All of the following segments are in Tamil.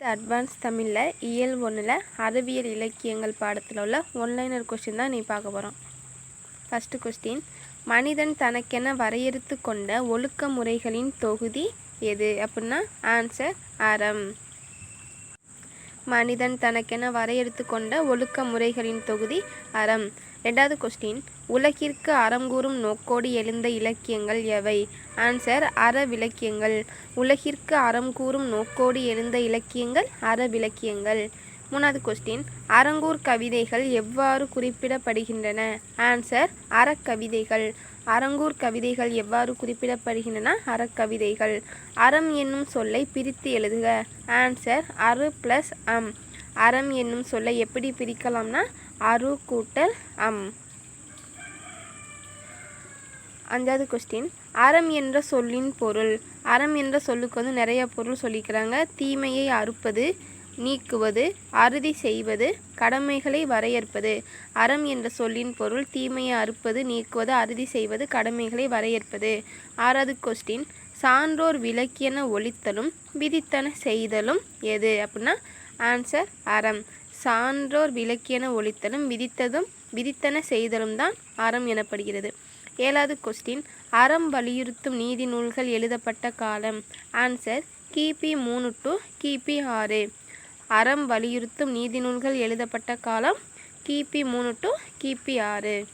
அட்வான்ஸ் தமிழில் இயல் ஒன்றில் அறிவியல் இலக்கியங்கள் பாடத்தில் உள்ள ஒன்லைனர் கொஸ்டின் தான் நீ பார்க்க போகிறோம் ஃபஸ்ட்டு கொஸ்டின் மனிதன் தனக்கென வரையறுத்து கொண்ட ஒழுக்க முறைகளின் தொகுதி எது? அப்படின்னா ஆன்சர் அறம். மனிதன் தனக்கென வரையறுத்து கொண்ட ஒழுக்க முறைகளின் தொகுதி அறம். ரெண்டாவது கொஸ்டின் உலகிற்கு அறம் கூறும் நோக்கோடு எழுந்த இலக்கியங்கள் எவை? ஆன்சர் அறவிலக்கியங்கள். உலகிற்கு அறம் கூறும் நோக்கோடு எழுந்த இலக்கியங்கள் அறவிலக்கியங்கள். மூணாவது கொஸ்டின் அறங்கூர் கவிதைகள் எவ்வாறு குறிப்பிடப்படுகின்றன? ஆன்சர் அறக்கவிதைகள். அறங்கூர் கவிதைகள் எவ்வாறு குறிப்பிடப்படுகின்றன? அறக்கவிதைகள். அறம் என்னும் சொல்லை பிரித்து எழுதுக. ஆன்சர் அரு ப்ளஸ் அம். அறம் என்னும் சொல்லை எப்படி பிரிக்கலாம்னா? அரு கூட்டல் அம். அஞ்சாவது கொஸ்டின் அறம் என்ற சொல்லின் பொருள். அறம் என்ற சொல்லுக்கு வந்து நிறைய பொருள் சொல்லிக்கிறாங்க. தீமையை அறுப்பது நீக்குவது அறுதி செய்வது கடமைகளை வரையறுப்பது. அறம் என்ற சொல்லின் பொருள் தீமையை அறுப்பது நீக்குவது அறுதி செய்வது கடமைகளை வரையறுப்பது. ஆறாவது கொஸ்டின் சான்றோர் விளக்கியன ஒழித்தலும் விதித்தன செய்தலும் எது? அப்படின்னா ஆன்சர் அறம். சான்றோர் விளக்கியன ஒழித்தலும் விதித்ததும் விதித்தன செய்தலும் தான் அறம் எனப்படுகிறது. ஏழாவது கொஸ்டின் அறம் வலியுறுத்தும் நீதி நூல்கள் எழுதப்பட்ட காலம். ஆன்சர் கிபி மூணு டு கிபி ஆறு. அறம் வலியுறுத்தும் நீதி நூல்கள் எழுதப்பட்ட காலம் கிபி மூணு டு கிபி ஆறு.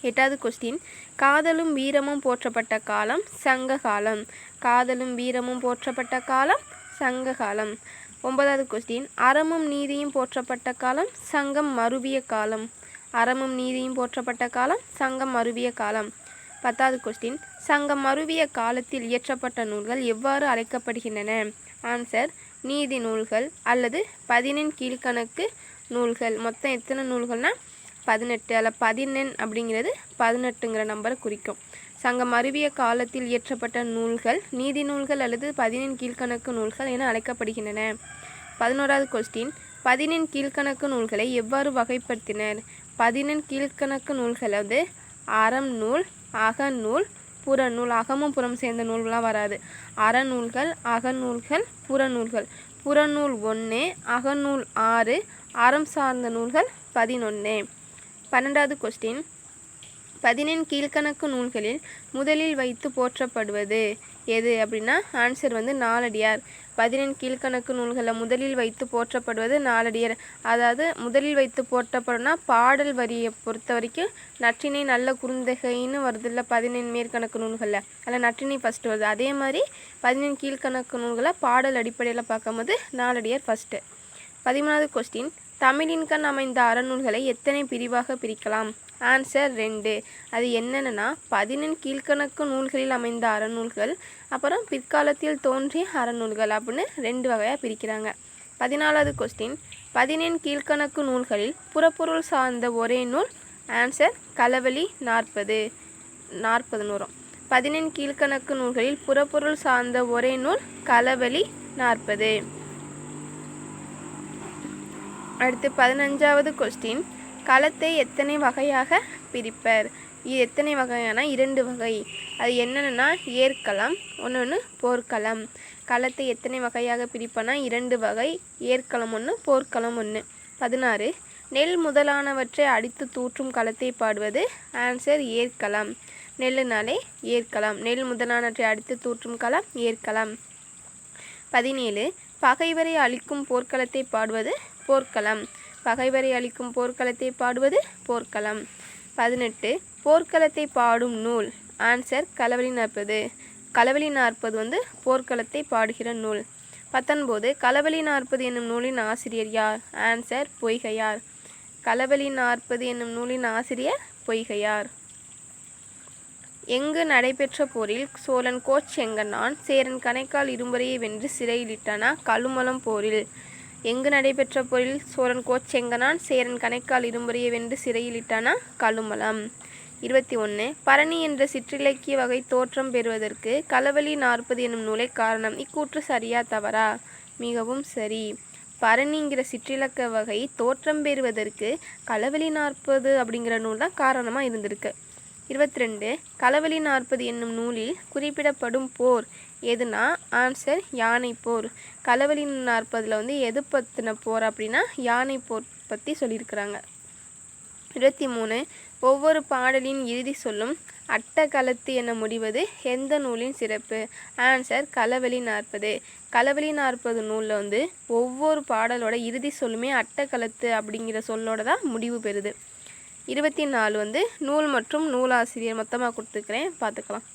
எட்டாவது கொஸ்டின் காதலும் வீரமும் போற்றப்பட்ட காலம் சங்க காலம். காதலும் வீரமும் போற்றப்பட்ட காலம் சங்க காலம். ஒன்பதாவது கொஸ்டின் அறமும் நீதியும் போற்றப்பட்ட காலம் சங்கம் மருவிய காலம். அறமும் நீதியும் போற்றப்பட்ட காலம் சங்கம் மருவிய காலம். பத்தாவது கொஸ்டின் சங்கம் மருவிய காலத்தில் இயற்றப்பட்ட நூல்கள் எவ்வாறு அழைக்கப்படுகின்றன? ஆன்சர் நீதி நூல்கள் அல்லது பதினெண் கீழ்கணக்கு நூல்கள். மொத்தம் எத்தனை நூல்கள்னால் பதினெட்டு. அல்ல பதினெண் அப்படிங்கிறது பதினெட்டுங்கிற நம்பரை குறிக்கும். சங்கம் அறிவிய காலத்தில் இயற்றப்பட்ட நூல்கள் நீதி நூல்கள் அல்லது பதினெண் கீழ்கணக்கு நூல்கள் என அழைக்கப்படுகின்றன. பதினோராவது கொஸ்டின் பதினெண் கீழ்கணக்கு நூல்களை எவ்வாறு வகைப்படுத்தினர்? பதினெண் கீழ்கணக்கு நூல்கள் வந்து அறம் நூல் அகநூல் புறநூல் அகமும் புறம் சேர்ந்த நூல்கள்லாம் வராது. அறநூல்கள் அகநூல்கள் புறநூல்கள் புறநூல் ஒன்று அகநூல் ஆறு அறம் சார்ந்த நூல்கள் பதினொன்று பன்னெண்டாவது கொஸ்டின் பதினெண் கீழ்கணக்கு நூல்களில் முதலில் வைத்து போற்றப்படுவது எது அப்படின்னா ஆன்சர் வந்து நாலடியார். பதினெண் கீழ்கணக்கு நூல்களில் முதலில் வைத்து போற்றப்படுவது நாலடியார் அதாவது முதலில் வைத்து போற்றப்படும்னா பாடல் வரியை பொறுத்த வரைக்கும் நற்றினை நல்ல குறுந்தகைன்னு வருது இல்லை பதினெண் மேற்கணக்கு நூல்களில். அதில் நற்றினை ஃபஸ்ட்டு வருது. அதே மாதிரி பதினெண் கீழ்கணக்கு நூல்களை பாடல் அடிப்படையில் பார்க்கும்போது நாலடியார் ஃபஸ்ட்டு பதிமூணாவது கொஸ்டின் தமிழின்கண் அமைந்த அறநூல்களை எத்தனை பிரிவாக பிரிக்கலாம்? ஆன்சர் ரெண்டு. அது என்னென்னா பதினெண் கீழ்கணக்கு நூல்களில் அமைந்த அறநூல்கள் அப்புறம் பிற்காலத்தில் தோன்றிய அறநூல்கள் அப்படின்னு ரெண்டு வகையாக பிரிக்கிறாங்க. பதினாலாவது கொஸ்டின் பதினெண் கீழ்கணக்கு நூல்களில் புறப்பொருள் சார்ந்த ஒரே நூல் ஆன்சர் களவழி நாற்பது. நாற்பது நூறும். பதினெண் கீழ்கணக்கு நூல்களில் புறப்பொருள் சார்ந்த ஒரே நூல் களவழி நாற்பது. அடுத்து பதினஞ்சாவது கொஸ்டின் களத்தை எத்தனை வகையாக பிரிப்பர்? இது எத்தனை வகையான? இரண்டு வகை. அது என்னென்னா ஏற்களம் ஒன்று ஒன்று போர்க்களம். களத்தை எத்தனை வகையாக பிரிப்பனா? இரண்டு வகை. ஏற்களம் ஒன்று போர்க்களம் ஒன்று பதினாறு. நெல் முதலானவற்றை அடித்து தூற்றும் களத்தை பாடுவது? ஆன்சர் ஏற்களம் நெல்லுனாலே ஏற்களம் நெல் முதலானவற்றை அடித்து தூற்றும் களம் ஏற்களம் பதினேழு. பகைவரை அழிக்கும் போர்க்களத்தை பாடுவது? போர்க்களம். பகைவரை அளிக்கும் போர்க்களத்தை பாடுவது போர்க்களம். பதினெட்டு போர்க்களத்தை பாடும் நூல். ஆன்சர் களவழி நாற்பது. களவழி நாற்பது வந்து போர்க்களத்தை பாடுகிற நூல். பத்தொன்பது களவழி நாற்பது என்னும் நூலின் ஆசிரியர் யார்? ஆன்சர் பொய்கையார். களவழி நாற்பது என்னும் நூலின் ஆசிரியர் பொய்கையார். எங்கு நடைபெற்ற போரில் சோழன் கோச் கோச்செங்கன்னான் சேரன் கணைக்கால் இரும்புறையை வென்று சிறையிலிட்டானா கழுமலம் போரில். எங்கு நடைபெற்ற போரில் சோழன் கோச்செங்கனான் சேரன் கணைக்கால் இரும்புறையை வென்று சிறையிலிட்டானா கழுமலம். இருபத்தி ஒன்று பரணி என்ற சிற்றிலக்கிய வகை தோற்றம் பெறுவதற்கு களவழி நாற்பது என்னும் நூலை காரணம். இக்கூற்று சரியா தவறா? மிகவும் சரி. பரணிங்கிற சிற்றிலக்க வகை தோற்றம் பெறுவதற்கு களவழி நாற்பது அப்படிங்கிற நூல் தான் காரணமாக இருந்திருக்கு. இருபத்தி ரெண்டு களவெளி நாற்பது என்னும் நூலில் குறிப்பிடப்படும் போர் எதுனா? ஆன்சர் யானை போர். களவெளி நாற்பதில் வந்து எது பற்றின போர் அப்படின்னா யானை போர் பற்றி சொல்லியிருக்கிறாங்க. இருபத்தி மூணு ஒவ்வொரு பாடலின் இறுதி சொல்லும் அட்டகலத்து என முடிவது எந்த நூலின் சிறப்பு? ஆன்சர் களவெளி நாற்பது. களவெளி நாற்பது நூலில் வந்து ஒவ்வொரு பாடலோட இறுதி சொல்லுமே அட்டகலத்து அப்படிங்கிற சொல்லோட தான் முடிவு பெறுது. இருபத்தி நாலு வந்து நூல் மற்றும் நூலாசிரியர் மொத்தமாக கொடுத்துருக்கிறேன். பார்த்துக்கலாம்.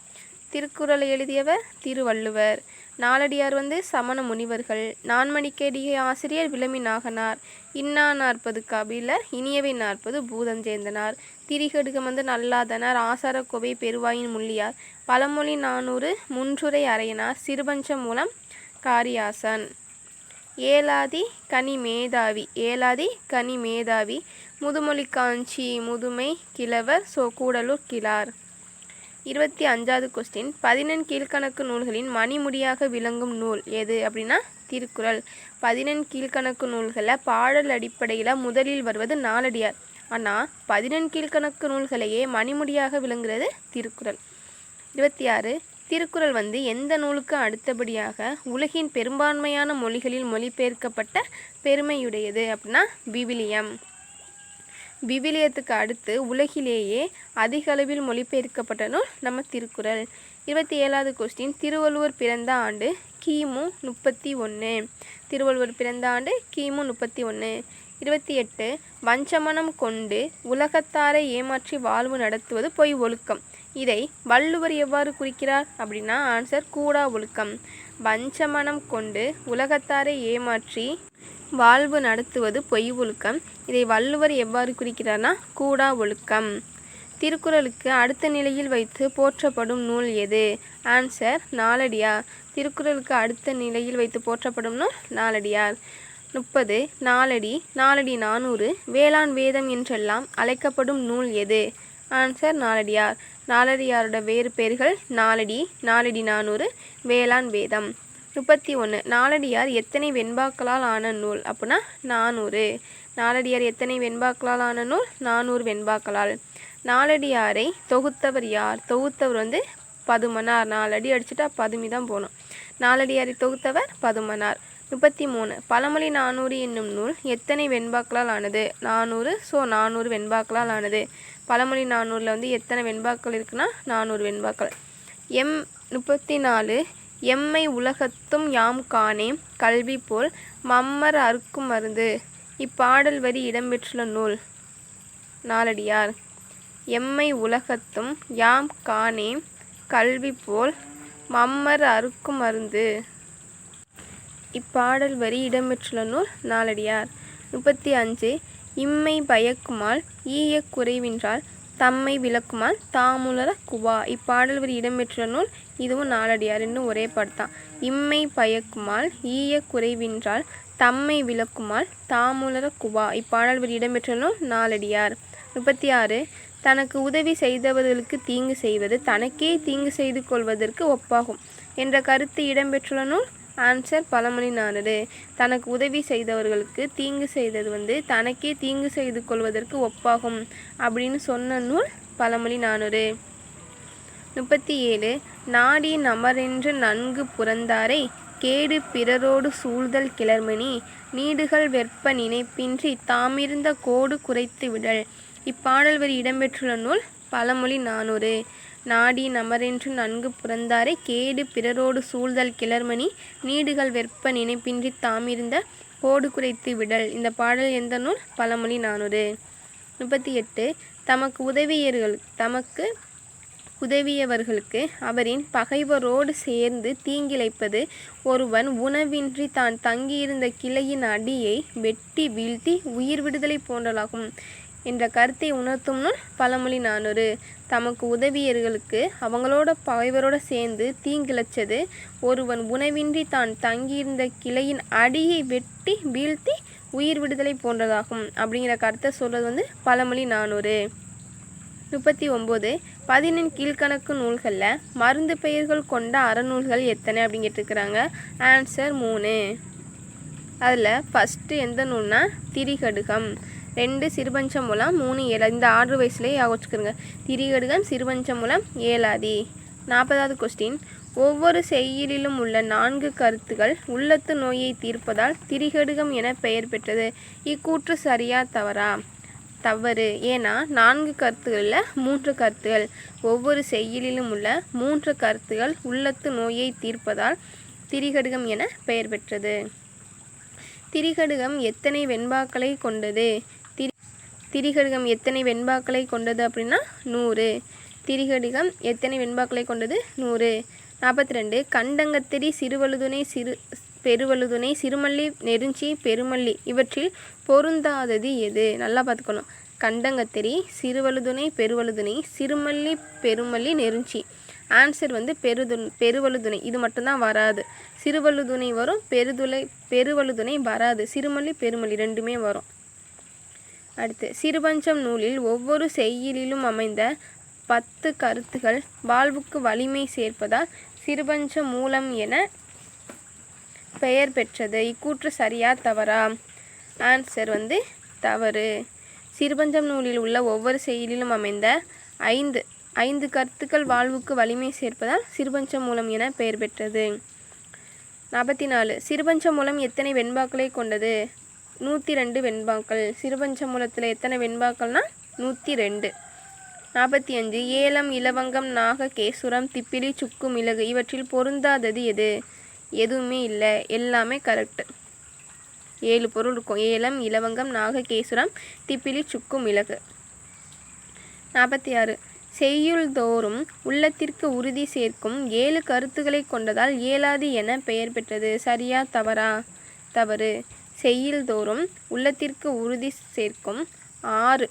திருக்குறளை எழுதியவர் திருவள்ளுவர். நாலடியார் வந்து சமண முனிவர்கள். நான்மணிக்கேடிகை ஆசிரியர் விளமி நாகனார். இன்னா நாற்பது கபிலர் இனியவை நாற்பது பூதஞ்சேந்தனார். திரிகடுகம் வந்து நல்லாதனார் ஆசார கோவை பெருவாயின் முள்ளியார். பழமொழி நானூறு முன்றுரை அறையனார் சிறுபஞ்ச மூலம் காரியாசன். ஏலாதி கனி மேதாவி ஏலாதி கனி மேதாவி முதுமொழி காஞ்சி முதுமை கிழவர் சோ கூடலூர் கிளார் இருபத்தி அஞ்சாவது கொஸ்டின் பதினெண் கீழ்க்கணக்கு நூல்களின் மணிமுடியாக விளங்கும் நூல் எது அப்படின்னா திருக்குறள். பதினெண் கீழ்க்கணக்கு நூல்களில் பாடல் அடிப்படையில் முதலில் வருவது நாலடியார். ஆனால் பதினெண் கீழ்க்கணக்கு நூல்களையே மணிமுடியாக விளங்குகிறது திருக்குறள். இருபத்தி ஆறு. திருக்குறள் வந்து எந்த நூலுக்கு அடுத்தபடியாக உலகின் பெரும்பான்மையான மொழிகளில் மொழிபெயர்க்கப்பட்ட பெருமையுடையது அப்படின்னா விவிலியம். விவிலியத்துக்கு அடுத்து உலகிலேயே அதிக அளவில் மொழிபெயர்க்கப்பட்ட நூல் நம்ம திருக்குறள். இருபத்தி ஏழாவது கொஸ்டின் திருவள்ளுவர் பிறந்த ஆண்டு கிமு முப்பத்தி ஒன்று திருவள்ளுவர் பிறந்த ஆண்டு கிமு முப்பத்தி ஒன்று இருபத்தி எட்டு. வஞ்சமனம் கொண்டு உலகத்தாரை ஏமாற்றி வாழ்வு நடத்துவது பொய் ஒழுக்கம். இதை வள்ளுவர் எவ்வாறு குறிக்கிறார்? அப்படின்னா ஆன்சர் கூடா ஒழுக்கம். வஞ்சமனம் கொண்டு உலகத்தாரை ஏமாற்றி வாழ்வு நடத்துவது பொய் ஒழுக்கம். இதை வள்ளுவர் எவ்வாறு குறிக்கிறார்னா கூடா ஒழுக்கம் திருக்குறளுக்கு அடுத்த நிலையில் வைத்து போற்றப்படும் நூல் எது? ஆன்சர் நாலடியார். திருக்குறளுக்கு அடுத்த நிலையில் வைத்து போற்றப்படும் நூல் நாலடியார். முப்பது நாலடி நாலடி நானூறு. வேளாண் வேதம் என்றெல்லாம் அழைக்கப்படும் நூல் எது? ஆன்சர் நாலடியார். நாலடியாரோட வேறு பெயர்கள் நாலடி நாலடி நானூறு வேளாண் வேதம். முப்பத்தி ஒன்று நாலடியார் எத்தனை வெண்பாக்களால் ஆன நூல்? அப்படின்னா நானூறு. நாலடியார் எத்தனை வெண்பாக்களால் ஆன நூல்? நானூறு வெண்பாக்களால். நாலடியாரை தொகுத்தவர் யார்? தொகுத்தவர் வந்து பதுமனார். நாலடி அடிச்சுட்டா பதுமி தான் போகணும். நாலடியாரை தொகுத்தவர் பதுமனார். முப்பத்தி மூணு பழமொழி நானூறு என்னும் நூல் எத்தனை வெண்பாக்களால் ஆனது? நானூறு ஸோ நானூறு வெண்பாக்களால் ஆனது. பழமொழி நானூறில் வந்து எத்தனை வெண்பாக்கள் இருக்குன்னா நானூறு வெண்பாக்கள். எம் முப்பத்தி நாலு எம்மை உலகத்தும் யாம் காணேம் கல்வி போல் மம்மர் அறுக்கும் மருந்து. இப்பாடல் வரி இடம்பெற்றுள்ள நூல். நாலடியார். எம்மை உலகத்தும் யாம் காணேம் கல்வி போல் மம்மர் அறுக்கும் மருந்து. இப்பாடல் வரி இடம்பெற்றுள்ள நூல் நாலடியார். முப்பத்தி அஞ்சு இம்மை பயக்குமால் ஈய குறைவின்றால் தம்மை விளக்குமால் தாமுலர குவா. இப்பாடல் ஒரு இடம்பெற்ற நூல் இதுவும் நாலடியார் இன்னும் ஒரே பாட்டு இம்மை பயக்குமால் ஈய குறைவின்றால் தம்மை விளக்குமால் தாமுலர குவா. இப்பாடல் ஒரு இடம்பெற்ற நூல் நாலடியார் முப்பத்தி ஆறு தனக்கு உதவி செய்தவர்களுக்கு தீங்கு செய்வது தனக்கே தீங்கு செய்து கொள்வதற்கு ஒப்பாகும் என்ற கருத்து இடம்பெற்றுள்ள நூல் ஆன்சர் பழமொழி நானூறு தனக்கு உதவி செய்தவர்களுக்கு தீங்கு செய்தது வந்து தனக்கே தீங்கு செய்து கொள்வதற்கு ஒப்பாகும் அப்படின்னு சொன்ன நூல் பழமொழி நானூறு முப்பத்தி ஏழு நாடி நமரென்று நன்கு புறந்தாரை கேடு பிறரோடு சூழ்தல் கிளர்மணி நீடுகள் வெப்ப நினைப்பின்றி தாமிருந்த கோடு குறைத்து விடல் இப்பாடல் வரி இடம்பெற்றுள்ள நூல் பழமொழி நானூறு நாடி நமரென்று நன்கு புறந்தாரை கேடு பிறரோடு சூழ்தல் கிளர்மணி நீடுகள் வெப்ப நினைப்பின்றி தாமிருந்த கோடு குறைத்து விடல். இந்த பாடல் எந்த நூல்? பழமொழி நானூறு. முப்பத்தி எட்டு தமக்கு உதவியர்கள் தமக்கு உதவியவர்களுக்கு அவரின் பகைவரோடு சேர்ந்து தீங்கிழைப்பது ஒருவன் உணவின்றி தான் தங்கியிருந்த கிளையின் அடியை வெட்டி வீழ்த்தி உயிர் விடுதலை போன்றலாகும். என்ற கருத்தை உணர்த்தும் நூல் பழமொழி நானூறு. தமக்கு உதவியர்களுக்கு அவங்களோட பகைவரோட சேர்ந்து தீங்கிழச்சது. ஒருவன் உணவின்றி தான் தங்கியிருந்த கிளையின் அடியை வெட்டி வீழ்த்தி உயிர் விடுதலை போன்றதாகும் அப்படிங்கிற கருத்தை சொல்கிறது வந்து பழமொழி நானூறு. முப்பத்தி ஒம்பது பதினெண் கீழ்கணக்கு நூல்களில் மருந்து பெயர்கள் கொண்ட அறநூல்கள் எத்தனை அப்படின்னு கேட்டிருக்கிறாங்க? ஆன்சர் மூணு. அதில் ஃபஸ்ட்டு எந்த நூல்னால் திரிகடுகம். ரெண்டு சிறுபஞ்ச மூலம் மூணு ஏழாதி. இந்த ஆறு வயசுலேயே வச்சுக்கிறோங்க திரிகடுகம் சிறுபஞ்ச மூலம் ஏழாதி. நாற்பதாவது கொஸ்டின் ஒவ்வொரு செய்யுளிலும் உள்ள நான்கு கருத்துகள் உள்ளத்து நோயை தீர்ப்பதால் திரிகடுகம் என பெயர் பெற்றது. இக்கூற்று சரியா தவறா? தவறு. ஏன்னா நான்கு கருத்துகளில் மூன்று கருத்துகள். ஒவ்வொரு செய்யுளிலும் உள்ள மூன்று கருத்துகள் உள்ளத்து நோயை தீர்ப்பதால் திரிகடுகம் என பெயர் பெற்றது. திரிகடுகம் எத்தனை வெண்பாக்களை கொண்டது? திரிகடிகம் எத்தனை வெண்பாக்களை கொண்டது அப்படின்னா நூறு. திரிகடிகம் எத்தனை வெண்பாக்களை கொண்டது? நூறு. நாற்பத்தி ரெண்டு கண்டங்கத்திரி சிறுவழுதுணை சிறு பெருவழுதுணை சிறுமல்லி நெருஞ்சி பெருமல்லி இவற்றில் பொருந்தாதது எது? நல்லா பார்த்துக்கணும். கண்டங்கத்திரி சிறுவழுதுணை பெருவழுதுணை சிறுமல்லி பெருமல்லி நெருஞ்சி. ஆன்சர் வந்து பெருது பெருவழுதுணை. இது மட்டும்தான் வராது. சிறுவழுதுணை வரும் பெருதுளை பெருவழுதுணை வராது. சிறுமல்லி பெருமல்லி ரெண்டுமே வரும். அடுத்து சிறுபஞ்சம் நூலில் ஒவ்வொரு செய்யுளிலும் அமைந்த பத்து கருத்துகள் வாழ்வுக்கு வலிமை சேர்ப்பதால் சிறுபஞ்ச மூலம் என பெயர் பெற்றது. இக்கூற்று சரியா தவறா? ஆன்சர் வந்து தவறு. சிறுபஞ்சம் நூலில் உள்ள ஒவ்வொரு செயலிலும் அமைந்த ஐந்து ஐந்து கருத்துக்கள் வாழ்வுக்கு வலிமை சேர்ப்பதால் சிறுபஞ்சம் மூலம் என பெயர் பெற்றது. நாற்பத்தி நாலு சிறுபஞ்ச மூலம் எத்தனை வெண்பாக்களை கொண்டது? நூற்றி ரெண்டு வெண்பாக்கள். சிறுபஞ்சமூலத்தில் எத்தனை வெண்பாக்கள்னால் நூற்றி ரெண்டு நாற்பத்தி அஞ்சு ஏலம் இலவங்கம் நாக கேசுரம் திப்பிலி சுக்கு மிளகு. இவற்றில் பொருந்தாதது எது? எதுவுமே இல்லை. எல்லாமே கரெக்டு ஏழு பொருள் இருக்கும். ஏலம் இலவங்கம் நாககேசுரம் திப்பிலி சுக்கு மிளகு. நாற்பத்தி ஆறு செய்யுள் தோறும் உள்ளத்திற்கு உறுதி சேர்க்கும் ஏழு கருத்துக்களை கொண்டதால் ஏலாதி என பெயர் பெற்றது. சரியா தவறா? தவறு. செய்யில் தோறும் உள்ளத்திற்கு உறுதி சேர்க்கும் ஆறு.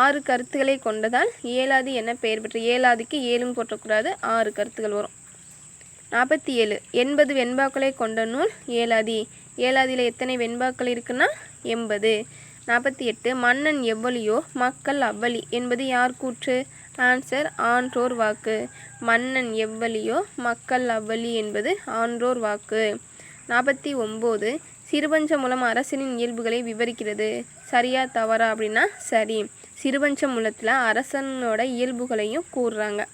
ஆறு கருத்துக்களை கொண்டதால் ஏழாதி என பெயர் பெற்ற ஏழாதிக்கு ஏழும் போட்டக்கூடாது ஆறு கருத்துக்கள் வரும். நாற்பத்தி ஏழு எண்பது வெண்பாக்களை கொண்ட நூல் ஏழாதி. ஏழாதியில் எத்தனை வெண்பாக்கள் இருக்குன்னா எண்பது. நாற்பத்தி எட்டு மன்னன் எவ்வளியோ மக்கள் அவ்வளி என்பது யார் கூற்று? ஆன்சர் ஆன்றோர் வாக்கு. மன்னன் எவ்வளியோ மக்கள் அவ்வளி என்பது ஆன்றோர் வாக்கு. நாற்பத்தி ஒம்பது சிறுபஞ்ச மூலம் அரசனின் இயல்புகளை விவரிக்கிறது. சரியா தவறா அப்படின்னா சரி. சிறுபஞ்ச மூலத்தில் அரசனோட இயல்புகளையும் கூறுறாங்க.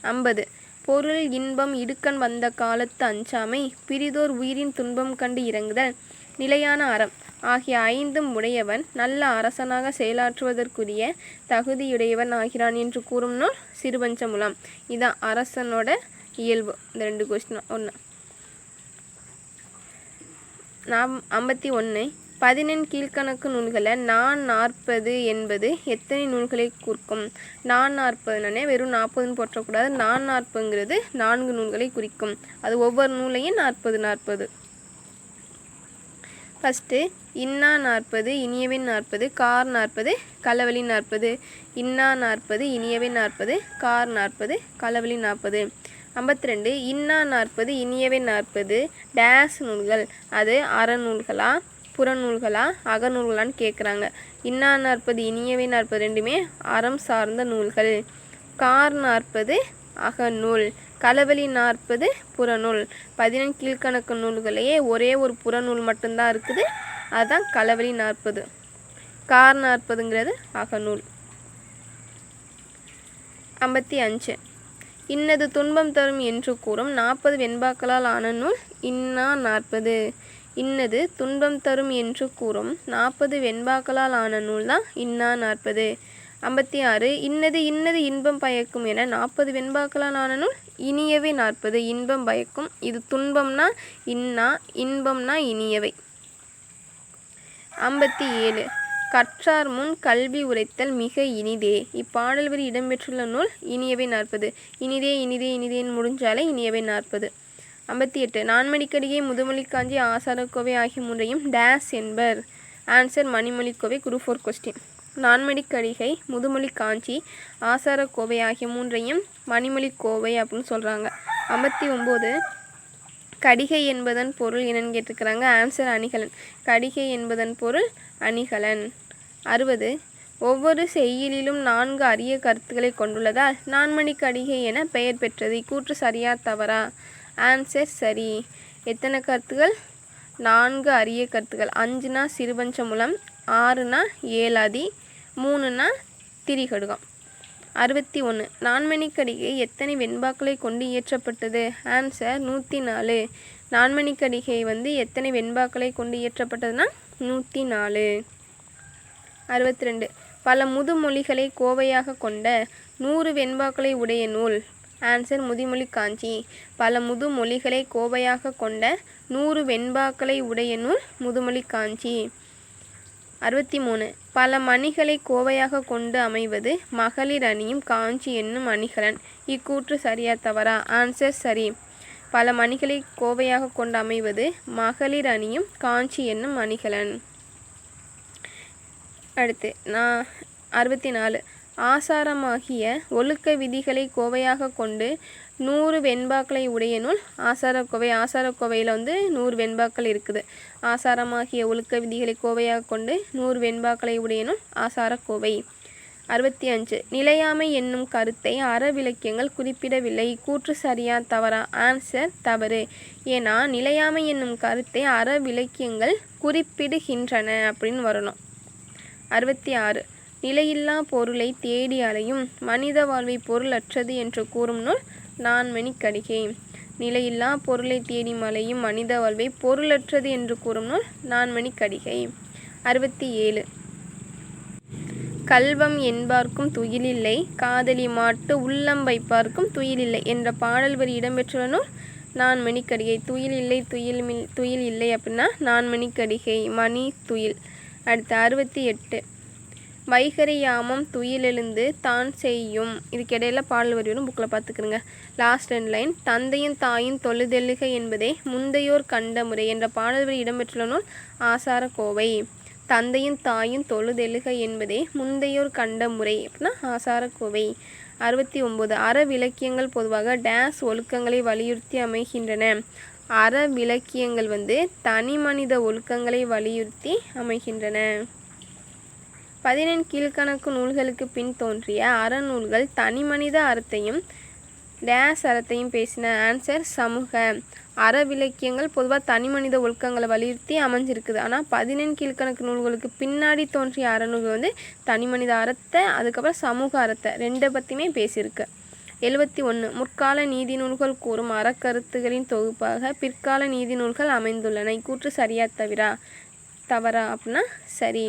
ஐம்பது. பொருள் இன்பம் இடுக்கண் வந்த காலத்து அஞ்சாமை பிரிதோர் உயிரின் துன்பம் கண்டு இறங்குதல் நிலையான அறம் ஆகிய ஐந்தும் உடையவன் நல்ல அரசனாக செயலாற்றுவதற்குரிய தகுதியுடையவன் ஆகிறான் என்று கூறும் நூல் சிறுபஞ்சமுலம் இதான் அரசனோட இயல்பு. இந்த ரெண்டு கொஸ்டின் ஒன்று நாம் ஐம்பத்தி ஒன்று. பதினெண் கீழ்கணக்கு நூல்களை நான் நாற்பது என்பது எத்தனை நூல்களை குறிக்கும் நான் நாற்பதுனே வெறும் நாற்பதுன்னு போற்றக்கூடாது. நான் நாற்பதுங்கிறது நான்கு நூல்களை குறிக்கும். அது ஒவ்வொரு நூலையும் நாற்பது நாற்பது. ஃபஸ்ட்டு இன்னா நாற்பது இனியவின் நாற்பது கார் நாற்பது களவழி நாற்பது. இன்னா நாற்பது இனியவின் நாற்பது கார் நாற்பது களவழி நாற்பது. ஐம்பத்தி ரெண்டு இன்னா நாற்பது இனியவை நாற்பது டேஸ் நூல்கள். அது அறநூல்களா புறநூல்களா அகநூல்களான்னு கேட்குறாங்க இன்னா நாற்பது இனியவை நாற்பது ரெண்டுமே அறம் சார்ந்த நூல்கள். கார் நாற்பது அகநூல் களவெளி நாற்பது புறநூல் பதினெண் கீழ்கணக்கு நூல்களையே ஒரே ஒரு புறநூல் மட்டும்தான் இருக்குது. அதுதான் களவெளி நாற்பது. கார் நாற்பதுங்கிறது அகநூல் ஐம்பத்தி அஞ்சு. இன்னது துன்பம் தரும் என்று கூறும் நாற்பது வெண்பாக்களால் ஆன நூல் இன்னா நாற்பது. இன்னது துன்பம் தரும் என்று கூறும் நாற்பது வெண்பாக்களால் ஆன நூல் தான் இன்னா நாற்பது. ஐம்பத்தி ஆறு இன்னது இன்னது இன்பம் பயக்கும் என நாற்பது வெண்பாக்களால் ஆன நூல் இனியவை நாற்பது. இன்பம் பயக்கும் இது துன்பம்னா இன்னா இன்பம்னா இனியவை. ஐம்பத்தி ஏழு கற்றார் முன் கல்வி உரைத்தல் மிக இனிதே. இப்பாடல் வரி இடம்பெற்றுள்ள நூல் இனியவை நாற்பது. இனிதே இனிதே இனிதேன்னு முடிஞ்சாலே இனியவை நாற்பது. ஐம்பத்தி எட்டு. நான்மணிக்கடிகை முதுமொழி காஞ்சி ஆசாரக்கோவை ஆகிய மூன்றையும் டேஸ் என்பர். Answer Manimozhikkovai group four question. Nanmanikkadigai Muthumozhi Kanchi Asarakkovai ஆகிய மூன்றையும் மணிமொழி கோவை அப்படின்னு சொல்கிறாங்க ஐம்பத்தி ஒம்பது. கடிகை என்பதன் பொருள் என்னன்னு கேட்டிருக்கிறாங்க. ஆன்சர் அணிகலன். கடிகை என்பதன் பொருள் அணிகலன். அறுபது. ஒவ்வொரு செய்யுளிலும் நான்கு அரிய கருத்துக்களை கொண்டுள்ளதால் நான்மணி கடிகை என பெயர் பெற்றது. இக்கூற்று சரியா தவறா? ஆன்சர் சரி. எத்தனை கருத்துகள் நான்கு அரிய கருத்துக்கள். அஞ்சுனா சிறுபஞ்ச மூலம் ஆறுனா ஏலாதி மூணுனா திரிகடுகம். அறுபத்தி ஒன்று. நான்மணிக்கடிகை எத்தனை வெண்பாக்களை கொண்டு இயற்றப்பட்டது? ஆன்சர் நூற்றி நாலு நான்மணிக்கடிகை வந்து எத்தனை வெண்பாக்களை கொண்டு இயற்றப்பட்டதுன்னா நூற்றி நாலு அறுபத்தி ரெண்டு பல முதுமொழிகளை கோவையாக கொண்ட நூறு வெண்பாக்களை உடைய நூல். ஆன்சர் முதுமொழி காஞ்சி. பல முதுமொழிகளை கோவையாக கொண்ட நூறு வெண்பாக்களை உடைய நூல் முதுமொழி காஞ்சி. அறுபத்தி மூணு. பல மணிகளை கோவையாக கொண்டு அமைவது மகளிர் அணியும் காஞ்சி என்னும் அணிகலன். இக்கூற்று சரியா தவறா? ஆன்சர் சரி. பல மணிகளை கோவையாக கொண்டு அமைவது மகளிர் அணியும் காஞ்சி என்னும் அணிகலன். அடுத்து நான் அறுபத்தி நாலு. ஆசாரமாகிய ஒழுக்க விதிகளை கோவையாக கொண்டு நூறு வெண்பாக்களை உடைய நூல் ஆசாரக்கோவை. ஆசாரக்கோவையில் வந்து நூறு வெண்பாக்கள் இருக்குது. ஆசாரமாகிய ஒழுக்க விதிகளை கோவையாக கொண்டு நூறு வெண்பாக்களை உடைய நூல் ஆசாரக்கோவை. அறுபத்தி அஞ்சு. நிலையாமை என்னும் கருத்தை அறவிலக்கியங்கள் குறிப்பிடவில்லை. கூற்று சரியா தவறா? ஆன்சர் தவறு. ஏன்னா நிலையாமை என்னும் கருத்தை அறவிலக்கியங்கள் குறிப்பிடுகின்றன அப்படின்னு வரணும். அறுபத்தி ஆறு. நிலையில்லா பொருளை தேடி அலையும் மனித வாழ்வை பொருளற்றது என்று கூறும் நூல் நான்மணி கடிகை நிலையில்லா பொருளை தேடி மலையும் மனித வாழ்வை பொருளற்றது என்று கூறும் நூல் நான்மணி கடிகை அறுபத்தி ஏழு. கல்வம் என்பார்க்கும் துயிலில்லை காதலி மாட்டு உள்ளம் வைப்பார்க்கும் துயிலில்லை என்ற பாடல் வரி இடம்பெற்றுள்ள நூல் நான் மணிக்கடிகை துயில் இல்லை துயில் மில் துயில் இல்லை அப்படின்னா நான் மணிக்கடிகை மணி துயில். அடுத்து அறுபத்தி எட்டு. வைகரி யாமம் துயிலெழுந்து தான் செய்யும். இதுக்கிடையில் பாடல் வரி புக்கில் பார்த்துக்கிறங்க லாஸ்ட் ரெண்டு லைன் தந்தையும் தாயும் தொழுதெழுக என்பதே முந்தையோர் கண்ட முறை என்ற பாடல் வரி இடம்பெற்றுள்ள நூல் ஆசார கோவை. தந்தையும் தாயும் தொழுதெழுக என்பதே முந்தையோர் கண்ட முறை அப்படின்னா ஆசார கோவை. அறுபத்தி ஒம்பது அறவிலக்கியங்கள் பொதுவாக டேஸ் ஒழுக்கங்களை வலியுறுத்தி அமைகின்றன. அறவிலக்கியங்கள் வந்து தனி மனித ஒழுக்கங்களை வலியுறுத்தி அமைகின்றன. பதினெண் கீழ்கணக்கு நூல்களுக்கு பின் தோன்றிய அறநூல்கள் தனிமனித அறத்தையும் டேஸ் அறத்தையும் பேசின ஆன்சர் சமூக. அறவிலக்கியங்கள் பொதுவாக தனிமனித ஒழுக்கங்களை வலியுறுத்தி அமைஞ்சிருக்குது. ஆனால் பதினெண் கீழ்கணக்கு நூல்களுக்கு பின்னாடி தோன்றிய அறநூல்கள் வந்து தனிமனித அறத்தை அதுக்கப்புறம் சமூக அறத்தை ரெண்டை பற்றியுமே பேசியிருக்கு. எழுபத்தி ஒன்று. முற்கால நீதி நூல்கள் கூறும் அறக்கருத்துகளின் தொகுப்பாக பிற்கால நீதி நூல்கள் அமைந்துள்ளன. இக்கூற்று சரியா தவிரா தவறா அப்படின்னா சரி.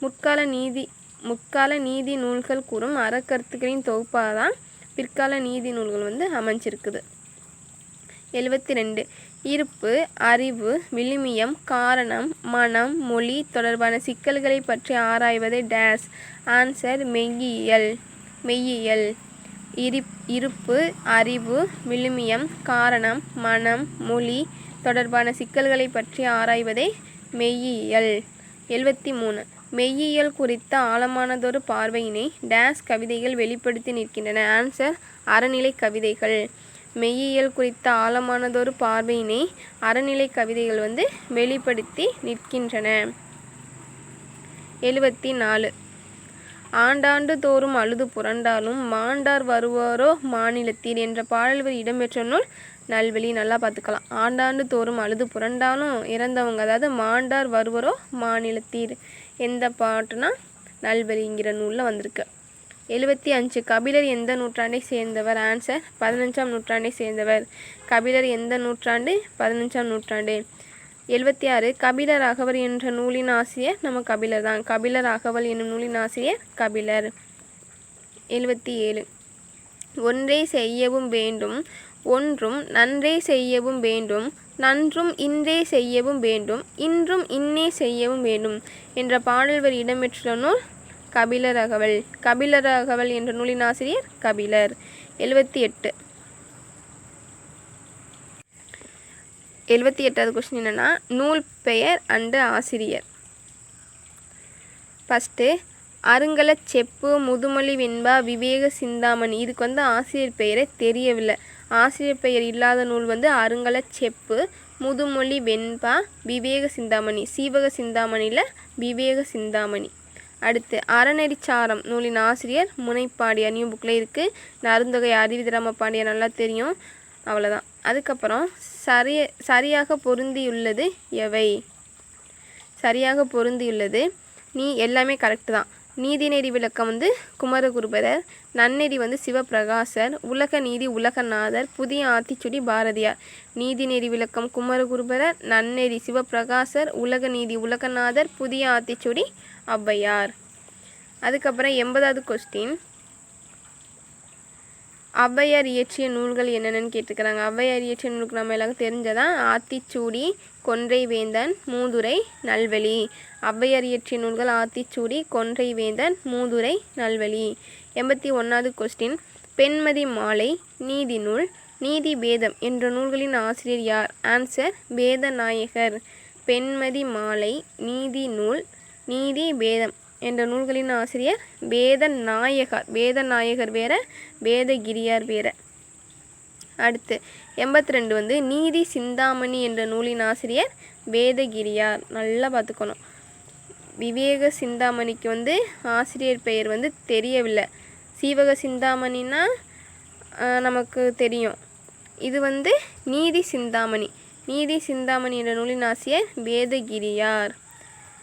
முற்கால நீதி முற்கால நீதி நூல்கள் கூறும் அறக்கருத்துக்களின் தொகுப்பாக தான் பிற்கால நீதி நூல்கள் வந்து அமைஞ்சிருக்குது. எழுபத்தி ரெண்டு இருப்பு அறிவு விழுமியம் காரணம் மனம் மொழி தொடர்பான சிக்கல்களை பற்றி ஆராய்வதே டேஸ். ஆன்சர் மெய்யியல் மெய்யியல். இரு இருப்பு அறிவு விழுமியம் காரணம் மனம் மொழி தொடர்பான சிக்கல்களை பற்றி ஆராய்வதே மெய்யியல். எழுபத்தி மூணு மெய்யியல் குறித்த ஆழமானதொரு பார்வையினை டேஸ் கவிதைகள் வெளிப்படுத்தி நிற்கின்றன. ஆன்சர் அறநிலை கவிதைகள். மெய்யியல் குறித்த ஆழமானதொரு பார்வையினை அறநிலை கவிதைகள் வந்து வெளிப்படுத்தி நிற்கின்றன. எழுபத்தி நாலு ஆண்டாண்டு தோறும் அழுது புரண்டாலும் மாண்டார் வருவாரோ மாநிலத்தில் என்ற பாடல் இடம்பெற்ற நூல் நல்வெளி நல்லா பார்த்துக்கலாம். ஆண்டாண்டு தோறும் அழுது புரண்டாலும் இறந்தவங்க அதாவது மாண்டார் வருவரோ மாநிலத்தீர். எந்த பாட்டுனா நல்வழிங்கிற நூலில் வந்திருக்கு. எழுபத்தி அஞ்சு கபிலர் எந்த நூற்றாண்டை சேர்ந்தவர்? ஆன்சர் பதினஞ்சாம் நூற்றாண்டை சேர்ந்தவர். கபிலர் எந்த நூற்றாண்டு? பதினஞ்சாம் நூற்றாண்டு. எழுபத்தி ஆறு கபிலர் அகவர் என்ற நூலின் ஆசிரியர் நம்ம கபிலர் தான். கபிலர் அகவல் என்னும் நூலின் ஆசிரியர் கபிலர். எழுபத்தி ஏழு ஒன்றே செய்யவும் வேண்டும் ஒன்றும் நன்றே செய்யவும் வேண்டும் நன்றும் இன்றே செய்யவும் வேண்டும் இன்றும் இன்னே செய்யவும் வேண்டும் என்ற பாடல் வரி இடம்பெற்றுள்ள நூல் கபிலர் அகவல். கபிலர் அகவல் என்ற நூலின் ஆசிரியர் கபிலர். எழுபத்தி எட்டு. எழுபத்தி எட்டாவது கொஸ்டின் என்னென்னா நூல் பெயர் அண்டு ஆசிரியர். ஃபஸ்ட்டு அருங்கல செப்பு முதுமொழி வெண்பா விவேக சிந்தாமணி இதுக்கு வந்து ஆசிரியர் பெயரே தெரியவில்லை. ஆசிரியர் பெயர் இல்லாத நூல் வந்து அருங்கலச் செப்பு முதுமொழி வெண்பா விவேக சிந்தாமணி சீவக சிந்தாமணியில் விவேக சிந்தாமணி. அடுத்து அறநெறிச்சாரம் நூலின் ஆசிரியர் முனைப்பாடியார் நியூ புக்கில் இருக்குது நருந்தொகை அறிவிதராம பாண்டியா நல்லா தெரியும் அவ்வளோதான் அதுக்கப்புறம் சரிய சரியாக பொருந்தியுள்ளது எவை? சரியாக பொருந்தியுள்ளது நீ எல்லாமே கரெக்டு தான். நீதிநெறி விளக்கம் வந்து குமரகுருபரர் நன்னெறி வந்து சிவபிரகாசர் உலக நீதி உலகநாதர் புதிய ஆத்திச்சுடி பாரதியார். நீதிநெறி விளக்கம் குமரகுருபரர் நன்னெறி சிவபிரகாசர் உலக நீதி உலகநாதர் புதிய ஆத்திச்சுடி ஔவையார் அதுக்கப்புறம் எண்பதாவது கொஸ்டின் ஔவையார் இயற்றிய நூல்கள் என்னென்னு கேட்டுக்கிறாங்க. ஔவையார் இயற்றிய நூல்கள் நம்ம எல்லாருக்கும் தெரிஞ்சதான் ஆத்திச்சூடி கொன்றை வேந்தன் மூதுரை நல்வழி. ஔவையார் இயற்றிய நூல்கள் ஆத்திச்சூடி கொன்றை வேந்தன் மூதுரை நல்வழி. எண்பத்தி ஒன்றாவது கொஸ்டின் பெண்மதி மாலை நீதி நூல் நீதி பேதம் என்ற நூல்களின் ஆசிரியர் யார்? ஆன்சர் வேதநாயகர். பெண்மதி மாலை நீதி நூல் நீதி பேதம். என்ற நூல்களின் ஆசிரியர் வேத நாயகர் வேத நாயகர் வேற வேதகிரியார் வேற. அடுத்து எண்பத்தி ரெண்டு வந்து நீதி சிந்தாமணி என்ற நூலின் ஆசிரியர் வேதகிரியார். நல்லா பார்த்துக்கணும். விவேக சிந்தாமணிக்கு வந்து ஆசிரியர் பெயர் வந்து தெரியவில்லை. சீவக சிந்தாமணின்னா நமக்கு தெரியும். இது வந்து நீதி சிந்தாமணி. நீதி சிந்தாமணி என்ற நூலின் ஆசிரியர் வேதகிரியார்.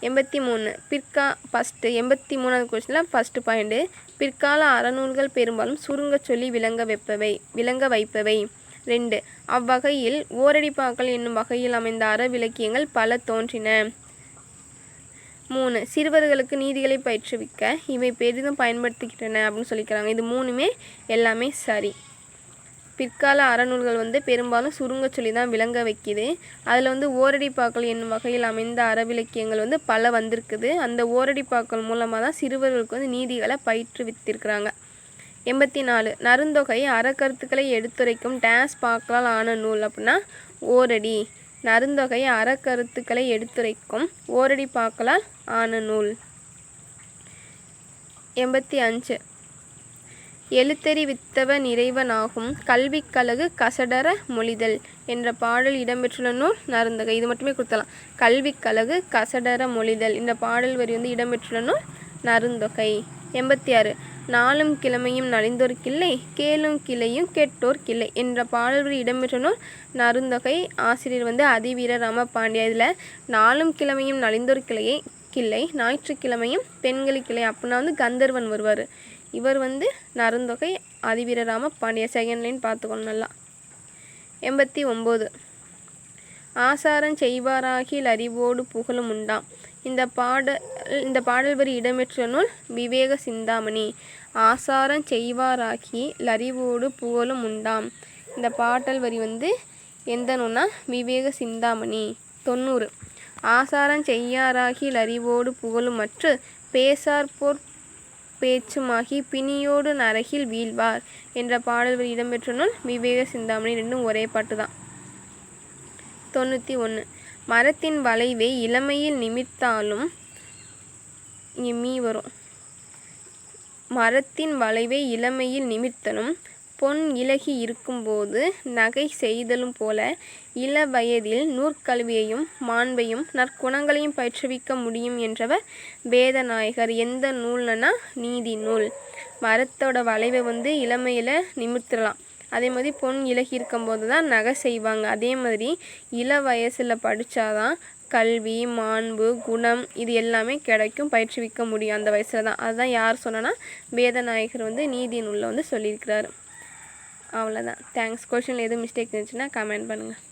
எண்பத்தி மூணு. பிற்கா ஃபஸ்ட்டு எண்பத்தி மூணாவது கொஸ்டினில் ஃபஸ்ட்டு பாயிண்ட்டு பிற்கால அறநூல்கள் பெரும்பாலும் சுருங்க சொல்லி விளங்க வைப்பவை விளங்க வைப்பவை. ரெண்டு அவ்வகையில் ஓரடிப்பாக்கள் என்னும் வகையில் அமைந்த அறவிலக்கியங்கள் பல தோன்றின. மூணு சிறுவர்களுக்கு நீதிகளை பயிற்றுவிக்க இவை பெரிதும் பயன்படுத்துகின்றன அப்படின்னு சொல்லிக்கிறாங்க. இது மூணுமே எல்லாமே சரி. பிற்கால அறநூல்கள் வந்து பெரும்பாலும் சுருங்க சொல்லி தான் விளங்க வைக்கிது. அதில் வந்து ஓரடிப்பாக்கள் என்னும் வகையில் அமைந்த அறவிலக்கியங்கள் வந்து பல வந்திருக்குது. அந்த ஓரடிப்பாக்கள் மூலமாக தான் சிறுவர்களுக்கு வந்து நீதிகளை பயிற்றுவித்திருக்கிறாங்க. எண்பத்தி நாலு நருந்தொகை அறக்கருத்துக்களை எடுத்துரைக்கும் டேஸ் பாக்களால் ஆன நூல் அப்படின்னா ஓரடி. நருந்தொகை அறக்கருத்துக்களை எடுத்துரைக்கும் ஓரடி பாக்களால் ஆன நூல். எண்பத்தி அஞ்சு எழுத்தறிவித்தவ நிறைவனாகும். கல்விக்கழகு கசடர மொழிதல் என்ற பாடல் இடம்பெற்றுள்ள நூல் நருந்தகை இது மட்டுமே கொடுத்தலாம் கல்விக்கழகு கசடர மொழிதல் இந்த பாடல் வரி வந்து இடம்பெற்றுள்ள நூல் நருந்தொகை எண்பத்தி ஆறு நாளும் கிழமையும் நலிந்தோர் கிள்ளை கேளும் கிளையும் கெட்டோர் கிளை என்ற பாடல் வரி இடம்பெற்ற நூல் நருந்தொகை ஆசிரியர் வந்து அதிவீர ராமபாண்டியா. இதில் நாளும் கிழமையும் நலிந்தோர் கிளையை கிள்ளை ஞாயிற்றுக்கிழமையும் பெண்களி கிளை. அப்படின்னா வந்து கந்தர்வன் வருவார். இவர் வந்து நருந்தொகை அதிவீரராம பாண்டிய செகண்ட் லைன் பார்த்துக்கணும் நல்லா. எண்பத்தி ஒம்பது. ஆசாரம் செய்வாராகில் அறிவோடு புகழும் உண்டாம். இந்த பாடல் இந்த பாடல் வரி இடம்பெற்ற நூல் விவேக சிந்தாமணி. ஆசாரம் செய்வாராகி லறிவோடு புகழும் உண்டாம். இந்த பாடல் வரி வந்து எந்த நூல்னா விவேக சிந்தாமணி. தொண்ணூறு. ஆசாரம் செய்யாராகி லறிவோடு புகழும் மற்று பேசார் போர் பேச்சுமாகி பிணியோடு நரகில் வீழ்வார் என்ற பாடல்கள் இடம்பெற்ற நூல் விவேக சிந்தாமணி ரெண்டும் ஒரே பாட்டு தான் தொண்ணூற்றி ஒன்று மரத்தின் வளைவை இளமையில் நிமித்தாலும் மீ வரும். மரத்தின் வளைவை இளமையில் நிமித்தலும் பொன் இலகி இருக்கும்போது நகை செய்தலும் போல இள வயதில் நூற்கல்வியையும் மாண்பையும் நற்குணங்களையும் பயிற்றுவிக்க முடியும் என்றவர் வேதநாயகர். எந்த நூல்னா நீதி நூல். மரத்தோட வளைவை வந்து இளமையில் நிமிர்த்தலாம் அதே மாதிரி பொன் இலகி இருக்கும்போது தான் நகை செய்வாங்க. அதே மாதிரி இள வயசில் படித்தாதான் கல்வி மாண்பு குணம் இது எல்லாமே கிடைக்கும் பயிற்றுவிக்க முடியும் அந்த வயசில் தான் அதுதான் யார் சொன்னனா வேதநாயகர் வந்து நீதி நூலில் வந்து சொல்லியிருக்கிறாரு. அவ்வளோதான் தேங்க்ஸ் கொஷினில் எதுவும் மிஸ்டேக் இருந்துச்சுன்னா கமெண்ட் பண்ணுங்கள்